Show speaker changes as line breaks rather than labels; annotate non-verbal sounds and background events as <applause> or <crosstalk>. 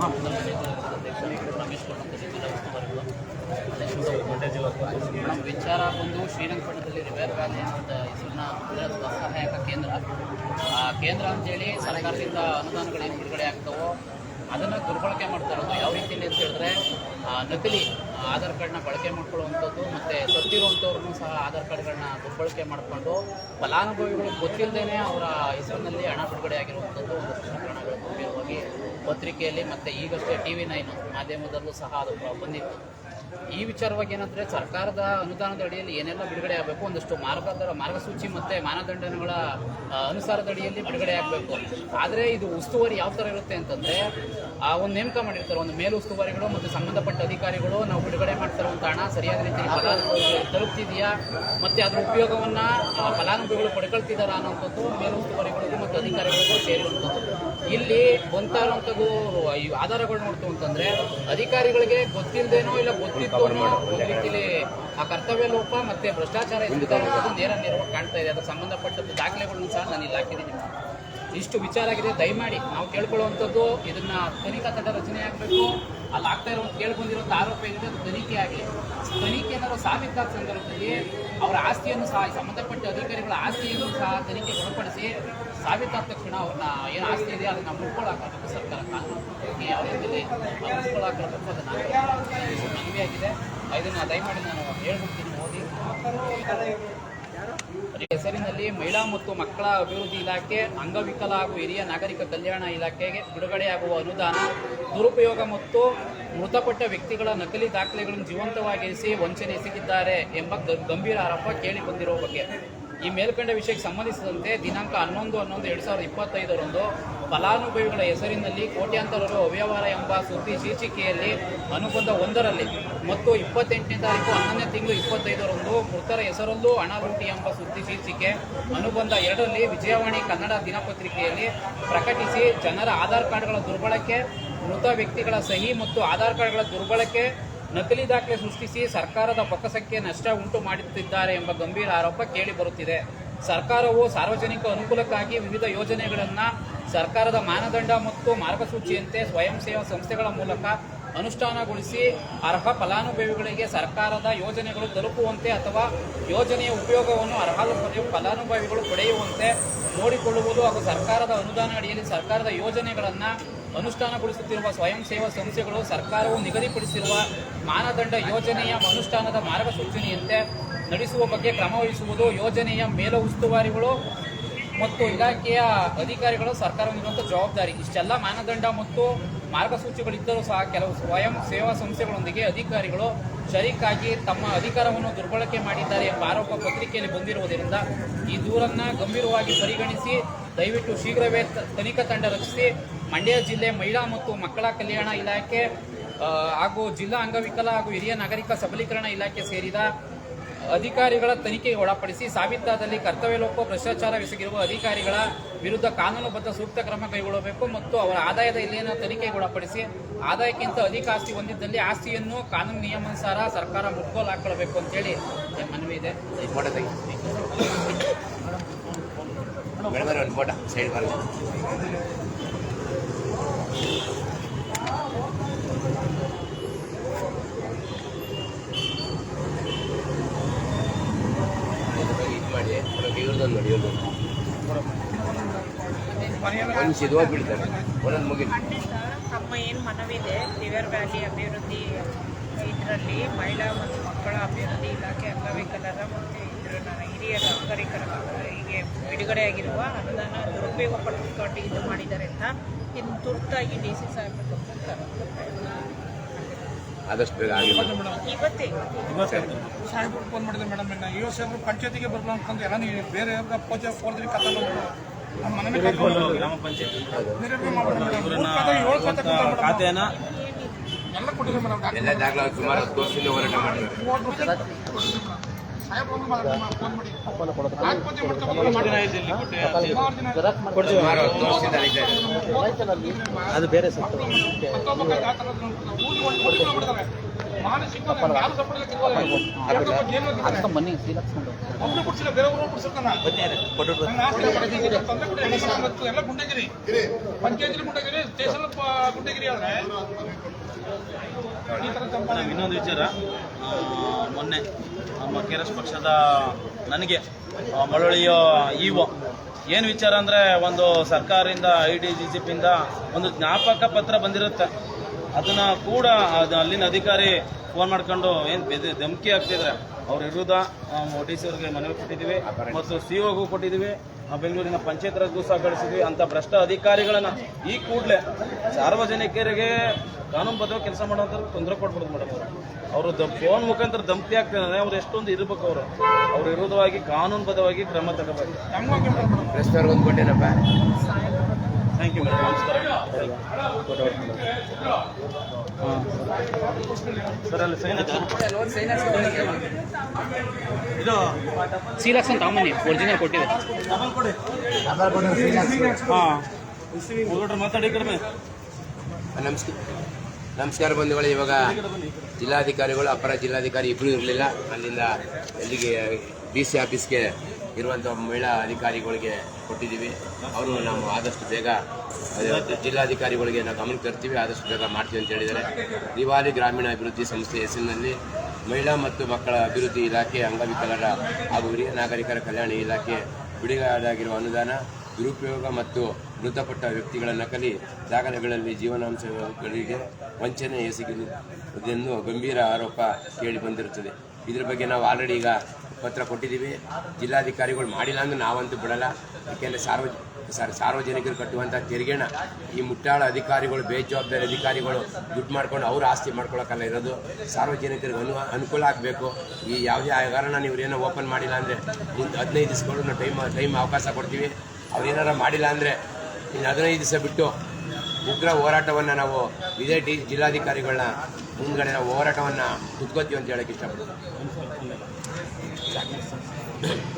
ನಮ್ಮ ವಿಚಾರ ಬಂದು ಶ್ರೀರಂಗಪಟ್ಟಣದಲ್ಲಿ ರಿವೇರ್ ವ್ಯಾಲಿ ಅಂತ ಹೆಸರನ್ನ ಸಹಾಯಕ ಕೇಂದ್ರ. ಆ ಕೇಂದ್ರ ಅಂತೇಳಿ ಸರ್ಕಾರದಿಂದ ಅನುದಾನಗಳು ಏನು ಬಿಡುಗಡೆ ಆಗ್ತವೋ ಅದನ್ನು ದುರ್ಬಳಕೆ ಮಾಡ್ತಾ ಇರೋದು. ಯಾವ ರೀತಿಯಲ್ಲಿ ಅಂತ ಹೇಳಿದ್ರೆ ನಕಲಿ ಆಧಾರ್ ಕಾರ್ಡ್ನ ಬಳಕೆ ಮಾಡ್ಕೊಳ್ಳುವಂಥದ್ದು ಮತ್ತು ಸತ್ತಿರುವಂಥವ್ರನ್ನೂ ಸಹ ಆಧಾರ್ ಕಾರ್ಡ್ಗಳನ್ನ ದುರ್ಬಳಕೆ ಮಾಡಿಕೊಂಡು ಫಲಾನುಭವಿಗಳು ಗೊತ್ತಿಲ್ಲದೇ ಅವರ ಹೆಸರಿನಲ್ಲಿ ಹಣ ಬಿಡುಗಡೆ ಆಗಿರುವಂಥದ್ದು ಒಂದಷ್ಟು ಪ್ರಕರಣಗಳು ಗಂಭೀರವಾಗಿ ಪತ್ರಿಕೆಯಲ್ಲಿ ಮತ್ತು ಈಗಷ್ಟೇ ಟಿ ವಿ ನೈನ್ ಮಾಧ್ಯಮದಲ್ಲೂ ಸಹ ಅದು ಬಂದಿತ್ತು. ಈ ವಿಚಾರವಾಗಿ ಏನಂದರೆ ಸರ್ಕಾರದ ಅನುದಾನದ ಅಡಿಯಲ್ಲಿ ಏನೆಲ್ಲ ಬಿಡುಗಡೆ ಆಗಬೇಕು, ಒಂದಷ್ಟು ಮಾರ್ಗದರ ಮಾರ್ಗಸೂಚಿ ಮತ್ತು ಮಾನದಂಡಗಳ ಅನುಸಾರದ ಅಡಿಯಲ್ಲಿ ಬಿಡುಗಡೆ ಆಗಬೇಕು. ಆದರೆ ಇದು ಉಸ್ತುವಾರಿ ಯಾವ ಥರ ಇರುತ್ತೆ ಅಂತಂದರೆ ಆ ಒಂದು ನೇಮಕ ಮಾಡಿರ್ತಾರೆ. ಒಂದು ಮೇಲು ಉಸ್ತುವಾರಿಗಳು ಮತ್ತು ಸಂಬಂಧಪಟ್ಟ ಅಧಿಕಾರಿಗಳು ನಾವು ಬಿಡುಗಡೆ ಮಾಡ್ತಿರುವಂಥ ಹಣ ಸರಿಯಾದ ರೀತಿಯಲ್ಲಿ ಫಲಾನುಭವಿಗಳು ತಲುಪ್ತಿದೆಯಾ? ಮತ್ತು ಅದರ ಉಪಯೋಗವನ್ನು ಫಲಾನುಭವಿಗಳು ಪಡ್ಕೊಳ್ತಿದ್ದಾರಾ ಅನ್ನೋಂಥದ್ದು ಮೇಲು ಉಸ್ತುವಾರಿಗಳಿಗೂ ಮತ್ತು ಅಧಿಕಾರಿಗಳಿಗೂ ಸೇರಿರುವಂಥದ್ದು. ಇಲ್ಲಿ ಬಂತಾ ಇರುವಂಥದ್ದು ಆಧಾರಗಳು ನೋಡ್ತು ಅಂತಂದ್ರೆ, ಅಧಿಕಾರಿಗಳಿಗೆ ಗೊತ್ತಿಲ್ಲದೇನೋ ಇಲ್ಲ ಗೊತ್ತಿತ್ತು ಅನ್ನೋ ಒಂದು ರೀತಿಲಿ ಆ ಕರ್ತವ್ಯ ಲೋಪ ಮತ್ತೆ ಭ್ರಷ್ಟಾಚಾರ ಎಸಗಿರುವಂಥದ್ದು ನೇರ ನೇರವಾಗಿ ಕಾಣ್ತಾ ಇದೆ. ಅದಕ್ಕೆ ಸಂಬಂಧಪಟ್ಟದ್ದು ದಾಖಲೆಗಳನ್ನು ಸಹ ನಾನು ಇಲ್ಲಿ ಹಾಕಿದ್ದೀನಿ. ಇಷ್ಟು ವಿಚಾರ ಆಗಿದೆ, ದಯಮಾಡಿ ನಾವು ಕೇಳ್ಕೊಳ್ಳುವಂಥದ್ದು, ಇದನ್ನ ತನಿಖಾ ತಂಡ ರಚನೆ ಆಗಬೇಕು. ಅಲ್ಲಿ ಆಗ್ತಾ ಇರೋ ಕೇಳ್ಬಂದಿರುವಂಥ ಆರೋಪ ಏನಿದೆ, ಅದು ತನಿಖೆ ಆಗಲಿ ತನಿಖೆ ಏನಾದ್ರು ಸಾಬೀತಾದ ಸಂದರ್ಭದಲ್ಲಿ ಅವರ ಆಸ್ತಿಯನ್ನು ಸಹ ಸಂಬಂಧಪಟ್ಟ ಅಧಿಕಾರಿಗಳ ಆಸ್ತಿಯನ್ನು ಸಹ ತನಿಖೆ ಒಳಪಡಿಸಿ ಸಾಬೀತಾದ ತಕ್ಷಣ ಅವ್ರನ್ನ ಏನು ಆಸ್ತಿ ಇದೆ, ಅದನ್ನ ಮುಟ್ಕೊಳ್ಳಾಕಬೇಕು ಸರ್ಕಾರ ಕಾನೂನು ಯಾವ ರೀತಿಯಲ್ಲಿ ಮುಟ್ಕೊಳ್ಳಾಕಬೇಕು ಅದನ್ನು ಮನವಿ ಆಗಿದೆ. ಇದನ್ನ ದಯಮಾಡಿ ನಾನು ಹೇಳ್ಬಿಡ್ತೀನಿ ಓದಿ ಹೆಸರಿನಲ್ಲಿ ಮಹಿಳಾ ಮತ್ತು ಮಕ್ಕಳ ಅಭಿವೃದ್ಧಿ ಇಲಾಖೆ, ಅಂಗವಿಕಲ ಹಾಗೂ ಹಿರಿಯ ನಾಗರಿಕ ಕಲ್ಯಾಣ ಇಲಾಖೆಗೆ ಬಿಡುಗಡೆಯಾಗುವ ಅನುದಾನ, ದುರುಪಯೋಗ ಮತ್ತು ಮೃತಪಟ್ಟ ವ್ಯಕ್ತಿಗಳ ನಕಲಿ ದಾಖಲೆಗಳನ್ನು ಜೀವಂತವಾಗಿರಿಸಿ ವಂಚನೆ ಎಸಗಿದ್ದಾರೆ ಎಂಬ ಗಂಭೀರ ಆರೋಪ ಕೇಳಿಬಂದಿರುವ ಬಗ್ಗೆ. ಈ ಮೇಲ್ಕಂಡ ವಿಷಯಕ್ಕೆ ಸಂಬಂಧಿಸಿದಂತೆ ದಿನಾಂಕ ಹನ್ನೊಂದು ಹನ್ನೊಂದು, ಎರಡು ಸಾವಿರದ ಇಪ್ಪತ್ತೈದರಂದು ಫಲಾನುಭವಿಗಳ ಹೆಸರಿನಲ್ಲಿ ಕೋಟ್ಯಾಂತರ ರು ಅವ್ಯವಹಾರ ಎಂಬ ಸುದ್ದಿ ಶೀರ್ಷಿಕೆಯಲ್ಲಿ ಅನುಬಂಧ ಒಂದರಲ್ಲಿ ಮತ್ತು ಇಪ್ಪತ್ತೆಂಟನೇ ತಾರೀಕು ಹನ್ನೊಂದನೇ ತಿಂಗಳು ಇಪ್ಪತ್ತೈದರಂದು ಮೃತರ ಹೆಸರಲ್ಲೂ ಹಣ ಲೂಟಿ ಎಂಬ ಸುದ್ದಿ ಶೀರ್ಷಿಕೆ ಅನುಬಂಧ ಎರಡರಲ್ಲಿ ವಿಜಯವಾಣಿ ಕನ್ನಡ ದಿನಪತ್ರಿಕೆಯಲ್ಲಿ ಪ್ರಕಟಿಸಿ ಜನರ ಆಧಾರ್ ಕಾರ್ಡ್ಗಳ ದುರ್ಬಳಕೆ, ಮೃತ ವ್ಯಕ್ತಿಗಳ ಸಹಿ ಮತ್ತು ಆಧಾರ್ ಕಾರ್ಡ್ಗಳ ದುರ್ಬಳಕೆ ನಕಲಿ ದಾಖಲೆ ಸೃಷ್ಟಿಸಿ ಸರ್ಕಾರದ ಪೊಕ್ಕಸಕ್ಕೆ ನಷ್ಟ ಉಂಟು ಮಾಡುತ್ತಿದ್ದಾರೆ ಎಂಬ ಗಂಭೀರ ಆರೋಪ ಕೇಳಿ ಬರುತ್ತಿದೆ. ಸರ್ಕಾರವು ಸಾರ್ವಜನಿಕ ಅನುಕೂಲಕ್ಕಾಗಿ ವಿವಿಧ ಯೋಜನೆಗಳನ್ನು ಸರ್ಕಾರದ ಮಾನದಂಡ ಮತ್ತು ಮಾರ್ಗಸೂಚಿಯಂತೆ ಸ್ವಯಂ ಸೇವಾ ಸಂಸ್ಥೆಗಳ ಮೂಲಕ ಅನುಷ್ಠಾನಗೊಳಿಸಿ ಅರ್ಹ ಫಲಾನುಭವಿಗಳಿಗೆ ಸರ್ಕಾರದ ಯೋಜನೆಗಳು ತಲುಪುವಂತೆ ಅಥವಾ ಯೋಜನೆಯ ಉಪಯೋಗವನ್ನು ಅರ್ಹ ಫಲಾನುಭವಿಗಳು ಪಡೆಯುವಂತೆ ನೋಡಿಕೊಳ್ಳುವುದು ಹಾಗೂ ಸರ್ಕಾರದ ಅನುದಾನ ಅಡಿಯಲ್ಲಿ ಸರ್ಕಾರದ ಯೋಜನೆಗಳನ್ನು ಅನುಷ್ಠಾನಗೊಳಿಸುತ್ತಿರುವ ಸ್ವಯಂ ಸೇವಾ ಸಂಸ್ಥೆಗಳು ಸರ್ಕಾರವು ನಿಗದಿಪಡಿಸಿರುವ ಮಾನದಂಡ ಯೋಜನೆಯ ಅನುಷ್ಠಾನದ ಮಾರ್ಗಸೂಚನೆಯಂತೆ ನಡೆಸುವ ಬಗ್ಗೆ ಕ್ರಮ ವಹಿಸುವುದು ಯೋಜನೆಯ ಮೇಲ ಉಸ್ತುವಾರಿಗಳು ಮತ್ತು ಇಲಾಖೆಯ ಅಧಿಕಾರಿಗಳು ಸರ್ಕಾರ ಜವಾಬ್ದಾರಿ. ಇಷ್ಟೆಲ್ಲ ಮಾನದಂಡ ಮತ್ತು ಮಾರ್ಗಸೂಚಿಗಳಿದ್ದರೂ ಸಹ ಕೆಲವು ಸ್ವಯಂ ಸೇವಾ ಸಂಸ್ಥೆಗಳೊಂದಿಗೆ ಅಧಿಕಾರಿಗಳು ಶರೀಕಾಗಿ ತಮ್ಮ ಅಧಿಕಾರವನ್ನು ದುರ್ಬಳಕೆ ಮಾಡಿದ್ದಾರೆ ಎಂಬ ಆರೋಪ ಪತ್ರಿಕೆಯಲ್ಲಿ ಬಂದಿರುವುದರಿಂದ ಈ ದೂರನ್ನು ಗಂಭೀರವಾಗಿ ಪರಿಗಣಿಸಿ ದಯವಿಟ್ಟು ಶೀಘ್ರವೇ ತನಿಖಾ ತಂಡ ರಚಿಸಿ ಮಂಡ್ಯ ಜಿಲ್ಲೆ ಮಹಿಳಾ ಮತ್ತು ಮಕ್ಕಳ ಕಲ್ಯಾಣ ಇಲಾಖೆ ಹಾಗೂ ಜಿಲ್ಲಾ ಅಂಗವಿಕಲ ಹಾಗೂ ಹಿರಿಯ ನಾಗರಿಕ ಸಬಲೀಕರಣ ಇಲಾಖೆ ಸೇರಿದ ಅಧಿಕಾರಿಗಳ ತನಿಖೆಗೆ ಒಳಪಡಿಸಿ ಸಾಬೀತಾದಲ್ಲಿ ಕರ್ತವ್ಯ ಲೋಪ ಭ್ರಷ್ಟಾಚಾರವೆಸಗಿರುವ ಅಧಿಕಾರಿಗಳ ವಿರುದ್ಧ ಕಾನೂನುಬದ್ಧ ಸೂಕ್ತ ಕ್ರಮ ಕೈಗೊಳ್ಳಬೇಕು ಮತ್ತು ಅವರ ಆದಾಯದ ಇಲ್ಲಿಯನ್ನು ತನಿಖೆಗೆ ಒಳಪಡಿಸಿ ಆದಾಯಕ್ಕಿಂತ ಅಧಿಕ ಆಸ್ತಿ ಹೊಂದಿದ್ದಲ್ಲಿ ಆಸ್ತಿಯನ್ನು ಕಾನೂನು ನಿಯಮಾನುಸಾರ ಸರ್ಕಾರ ಮುಟ್ಕೋಲ್ ಹಾಕೊಳ್ಬೇಕು ಅಂತೇಳಿ ಮನವಿ ಇದೆ
ತೆಗಿ ಮೇಡಮ್ ಒಂದು ಫೋಟೋ ಸೈಡ್ ಬರಲ್ಲ ಇದು ಮಾಡಿ ಇವ್ರದೊಂದು ಒಂದು
ಏನು ಮನವಿದೆ ರಿವರ್ ವ್ಯಾಲಿ ಅಭಿವೃದ್ಧಿ ಇದರಲ್ಲಿ ಮಹಿಳಾ ಮತ್ತು ಮಕ್ಕಳ ಅಭಿವೃದ್ಧಿ ಇಲಾಖೆ ಅಂಗವಿಕಲರ ಮತ್ತು ಇದರ ಹಿರಿಯ ನಾಗರಿಕರ ಹೀಗೆ ಬಿಡುಗಡೆಯಾಗಿರುವ ಅನುದಾನ ದುರುಪಯೋಗ ಪಡಿಸಿಕೊಂಡು ಇದು ಮಾಡಿದ್ದಾರೆ ಅಂತ ಇನ್ನು ತುರ್ತಾಗಿ ಡಿ ಸಿ ಸಾಹೇಬರು
ಆದಷ್ಟು ಬೇಗ
ಇವತ್ತೇ
ಸಾಹೇಬ್ರು ಫೋನ್ ಮಾಡಿದ್ರು ಮೇಡಮ್ ಇನ್ನು ಎಸ್ ಎಫ್ ಪಂಚಾಯತಿಗೆ ಬರಲ್ಲ ಅಂತಂದು ಎಲ್ಲ ನೀವು ಬೇರೆ ಪೂಜೆ ಫೋರ್ದ್ರಿ ಕತ್ತಲ್ಲ ನಮ್ಮ ಮನೆ
ಗ್ರಾಮ ಪಂಚಾಯತ್. ಖಾತೆಯನ್ನ
ಎಲ್ಲ ಕೊಟ್ಟಿದ್ರು ಮೇಡಮ್.
ಎಲ್ಲ ಸುಮಾರು ಹತ್ತು ವರ್ಷದಿಂದ ಹೋರಾಟ ಮಾಡಿದ್ದಾರೆ.
ಅದು ಬೇರೆ.
ಮಾನಸಿಕ
ಬನ್ನಿ ಸೀಲಕ್ಸ್ಕೊಂಡು
ಎಲ್ಲ ಗುಂಡಗಿರಿ ಪಂಚಾಯತಿ ಗುಂಡಗಿರಿ ಸ್ಟೇಷನ್ ಗುಂಡಗಿರಿ ಆದ್ರೆ
ಮೇಡಮ್ ಇನ್ನೊಂದು ವಿಚಾರ. ಮೊನ್ನೆ ನಮ್ಮ ಕೆ ಆರ್ ಎಸ್ ಪಕ್ಷದ ನನಗೆ ಮಳವಳಿಯ ಮಳವಳ್ಳಿಯ ಇಒ. ಏನು ವಿಚಾರ ಅಂದರೆ ಒಂದು ಸರ್ಕಾರದಿಂದ ಐ ಡಿ ಜಿ ಸಿ ಪಿಯಿಂದ ಒಂದು ಜ್ಞಾಪಕ ಪತ್ರ ಬಂದಿರುತ್ತೆ. ಅದನ್ನು ಕೂಡ ಅದು ಅಲ್ಲಿನ ಅಧಿಕಾರಿ ಫೋನ್ ಮಾಡ್ಕೊಂಡು ಏನು ಬೆದ ಧಮಕಿ ಆಗ್ತಿದ್ರೆ ಅವ್ರ ವಿರುದ್ಧ ಡಿ ಸಿ ಅವ್ರಿಗೆ ಮನವಿ ಕೊಟ್ಟಿದ್ದೀವಿ. ಮತ್ತು ಸಿ ಒಗೂ ಕೊಟ್ಟಿದ್ದೀವಿ. ಬೆಂಗಳೂರಿನ ಪಂಚಾಯತ್ ರಾಜ್ಗೂ ಸಹಕರಿಸಿದ್ವಿ ಅಂತ ಭ್ರಷ್ಟ ಅಧಿಕಾರಿಗಳನ್ನ ಈ ಕೂಡಲೇ ಸಾರ್ವಜನಿಕರಿಗೆ ಕಾನೂನುಬದ್ಧವಾಗಿ ಕೆಲಸ ಮಾಡೋಂಥ ತೊಂದರೆ ಕೊಡ್ಬಾರ್ದು ಮೇಡಮ್ ಅವರು. ಅವರು ದ ಫೋನ್ ಮುಖಾಂತರ ದಂಪತಿ ಆಗ್ತಾರೆ ಅವ್ರು ಎಷ್ಟೊಂದು ಇರ್ಬೇಕು ಅವರು. ಅವ್ರ ವಿರುದ್ಧವಾಗಿ ಕಾನೂನುಬದ್ಧವಾಗಿ ಕ್ರಮ ತಗೋಬೇಕು.
ಒಂದು
ಥ್ಯಾಂಕ್ ಯು ಮೇಡಮ್. ನಮಸ್ಕಾರ. ಸರ್ ಇದು
ಅಂತ ಅಮ್ಮನಿ ಒರಿಜಿನಲ್ ಕೊಟ್ಟಿದೆ
ಹಾಂ
ನಮಸ್ಕಾರ ನಮಸ್ಕಾರ ಬಂಧುಗಳೇ, ಇವಾಗ ಜಿಲ್ಲಾಧಿಕಾರಿಗಳು, ಅಪರ ಜಿಲ್ಲಾಧಿಕಾರಿ ಇಬ್ಬರು ಇರಲಿಲ್ಲ. ಅಲ್ಲಿಂದ ಎಲ್ಲಿಗೆ ಡಿ ಸಿ ಆಫೀಸ್ಗೆ ಇರುವಂಥ ಮಹಿಳಾ ಅಧಿಕಾರಿಗಳಿಗೆ ಕೊಟ್ಟಿದ್ದೀವಿ. ಅವರು ನಾವು ಆದಷ್ಟು ಬೇಗ ಜಿಲ್ಲಾಧಿಕಾರಿಗಳಿಗೆ ನಾವು ಗಮನಕ್ಕೆ ತರ್ತೀವಿ, ಆದಷ್ಟು ಬೇಗ ಮಾಡ್ತೀವಿ ಅಂತ ಹೇಳಿದ್ದಾರೆ. ದಿವಾಲಿ ಗ್ರಾಮೀಣ ಅಭಿವೃದ್ಧಿ ಸಂಸ್ಥೆ ಹೆಸರಿನಲ್ಲಿ ಮಹಿಳಾ ಮತ್ತು ಮಕ್ಕಳ ಅಭಿವೃದ್ಧಿ ಇಲಾಖೆ, ಅಂಗವಿಕಲರ ಹಾಗೂ ಹಿರಿಯ ನಾಗರಿಕರ ಕಲ್ಯಾಣ ಇಲಾಖೆ ಬಿಡುಗಡೆಯಾಗಿರುವ ಅನುದಾನ, ದುರುಪಯೋಗ ಮತ್ತು ಮೃತಪಟ್ಟ ವ್ಯಕ್ತಿಗಳ ನಕಲಿ ದಾಖಲೆಗಳಲ್ಲಿ ಜೀವನಾಂಶಗಳಿಗೆ ವಂಚನೆ ಎಸಗಿರುವುದೆಂದು ಗಂಭೀರ ಆರೋಪ ಕೇಳಿ ಬಂದಿರುತ್ತದೆ. ಇದರ ಬಗ್ಗೆ ನಾವು ಆಲ್ರೆಡಿ ಈಗ ಪತ್ರ ಕೊಟ್ಟಿದ್ದೀವಿ. ಜಿಲ್ಲಾಧಿಕಾರಿಗಳು ಮಾಡಿಲ್ಲ ಅಂದ್ರೆ ನಾವಂತೂ ಬಿಡಲ್ಲ. ಯಾಕೆಂದರೆ ಸಾರ್ವ ಸರ್, ಸಾರ್ವಜನಿಕರು ಕಟ್ಟುವಂಥ ತೆರಿಗೆನ ಈ ಮುಟ್ಟಾಳ ಅಧಿಕಾರಿಗಳು, ಬೇಜವಾಬ್ದಾರಿ ಅಧಿಕಾರಿಗಳು ದುಡ್ಡು ಮಾಡ್ಕೊಂಡು ಅವ್ರು ಆಸ್ತಿ ಮಾಡ್ಕೊಳಕ್ಕಲ್ಲ ಇರೋದು. ಸಾರ್ವಜನಿಕರಿಗೆ ಅನು, ಅನುಕೂಲ ಆಗಬೇಕು. ಈ ಯಾವುದೇ ನೀವು ಏನೋ ಓಪನ್ ಮಾಡಿಲ್ಲ ಅಂದರೆ ಮುಂದೆ ಹದಿನೈದು ದಿವಸಗಳು ನಾವು ಟೈಮ್ ಟೈಮ್ ಅವಕಾಶ ಕೊಡ್ತೀವಿ. ಅವ್ರು ಏನಾರ ಮಾಡಿಲ್ಲ ಅಂದರೆ ಇನ್ನು ಹದಿನೈದು ದಿವಸ ಬಿಟ್ಟು ಉಗ್ರ ಹೋರಾಟವನ್ನು ನಾವು ಇದೇ ಡಿ ಜಿಲ್ಲಾಧಿಕಾರಿಗಳನ್ನ ಮುಂದ್ಗಡೆ ನಾವು ಹೋರಾಟವನ್ನು ಕುತ್ಕೋತೀವಿ ಅಂತ ಹೇಳಕ್ಕೆ ಇಷ್ಟಪಡ್ತೀನಿ. Amen. <laughs>